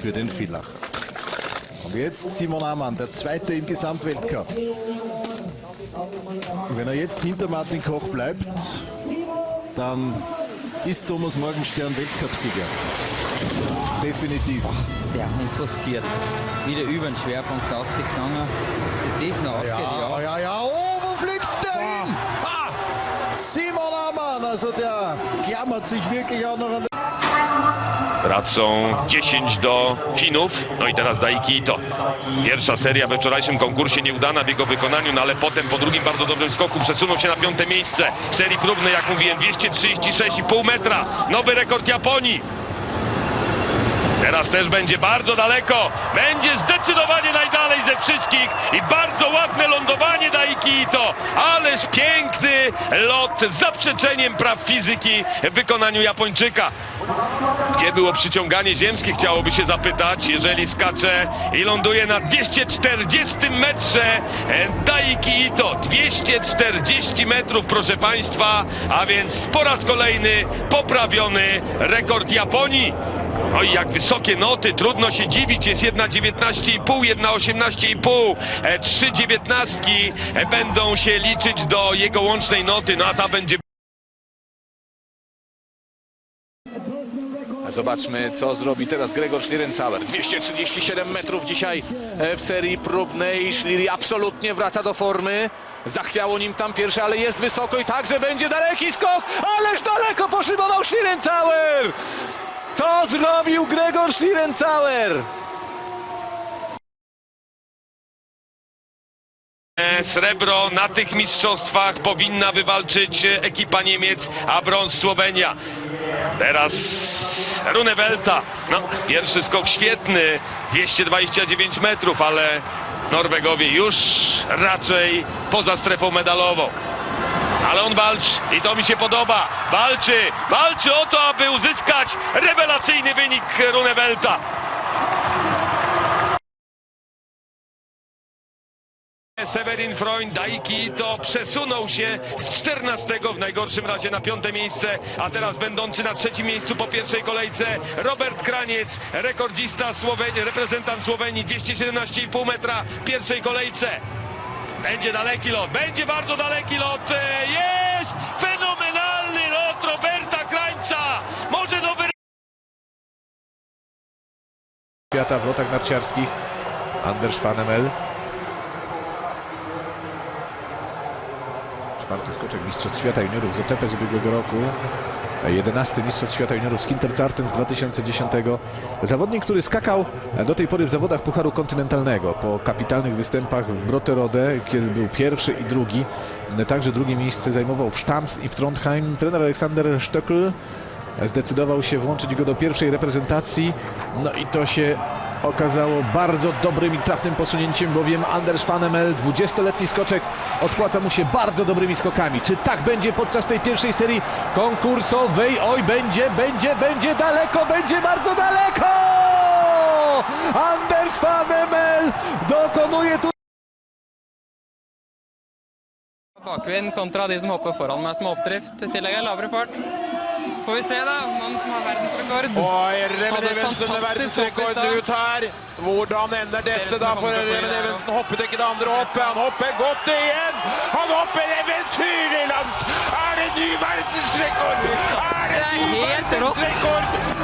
für den Villach. Und jetzt Simon Amann, der Zweite im Gesamtweltcup. Und wenn er jetzt hinter Martin Koch bleibt, dann ist Thomas Morgenstern Weltcupsieger. Definitiv. Der ihn forciert. Wieder über den Schwerpunkt ausgegangen. Das noch ausgeht, ja. ja, ja. Oh, wo fliegt der hin? Ah! Simon also der klammert sich wirklich auch noch an Tracą 10 do Finów. No i teraz Daiki to. Pierwsza seria we wczorajszym konkursie nieudana w jego wykonaniu, no ale potem po drugim bardzo dobrym skoku przesunął się na piąte miejsce. W serii próbnej, jak mówiłem, 236,5 metra. Nowy rekord Japonii. Teraz też będzie bardzo daleko. Będzie zdecydowanie najdalej ze wszystkich i bardzo ładne lądowanie Daiki Ito. Ależ piękny lot z zaprzeczeniem praw fizyki w wykonaniu Japończyka. Gdzie było przyciąganie ziemskie, chciałoby się zapytać, jeżeli skacze i ląduje na 240 metrze e, Daiki Ito. 240 metrów, proszę Państwa, a więc po raz kolejny poprawiony rekord Japonii. No i jak wysokie noty, trudno się dziwić, jest jedna 19,5, jedna 18,5, e, trzy dziewiętnastki e, będą się liczyć do jego łącznej noty, no a ta będzie Zobaczmy, co zrobi teraz Gregor Schlierencauer. 237 metrów dzisiaj e, w serii próbnej. Schlieri absolutnie wraca do formy. Zachwiało nim tam pierwsze, ale jest wysoko i także będzie daleki skok. Ależ daleko poszybował Schlierencauer! Co zrobił Gregor Schlierencauer? E, Srebro na tych mistrzostwach powinna wywalczyć ekipa Niemiec, a brąz Słowenia. Teraz Runewelta. No, pierwszy skok świetny, 229 metrów, ale Norwegowie już raczej poza strefą medalową. Ale on walczy i to mi się podoba. Walczy, walczy o to, aby uzyskać rewelacyjny wynik Runewelta. Severin Freund Daiki to przesunął się z 14 w najgorszym razie na piąte miejsce, a teraz będący na trzecim miejscu po pierwszej kolejce Robert Kraniec, rekordzista Słowenii, reprezentant Słowenii 217,5 metra w pierwszej kolejce. Będzie daleki lot, będzie bardzo daleki świata w lotach narciarskich Anders Fanemel. Czwarty skoczek Mistrzostw Świata Juniorów z OTP z ubiegłego roku. 11 Mistrzostw Świata Juniorów z Kintercarten z 2010. Zawodnik, który skakał do tej pory w zawodach Pucharu Kontynentalnego po kapitalnych występach w Brotterode, kiedy był pierwszy i drugi. Także drugie miejsce zajmował w Stams i w Trondheim. Trener Aleksander Stöckl zdecydował się włączyć go do pierwszej reprezentacji. No i to się okazało bardzo dobrym i trafnym posunięciem, bowiem Anders Fanemel, 20-letni skoczek, odpłaca mu się bardzo dobrymi skokami. Czy tak będzie podczas tej pierwszej serii konkursowej? Oj, będzie, będzie, będzie daleko, będzie bardzo daleko! Anders Fanemel dokonuje tu bakvind kontra de som hopper foran meg som. I tillegg er lavere fart. Får vi se, da. Mannen som har verdensrekord. Og Reven Evensen med fantastisk verdensrekord ut her. Hvordan ender dette da for Reven Evensen? Hoppet ikke det andre hoppet. Han hopper godt igjen. Han hopper eventyrlig langt. Er det ny verdensrekord? Er det Det er ny verdensrekord?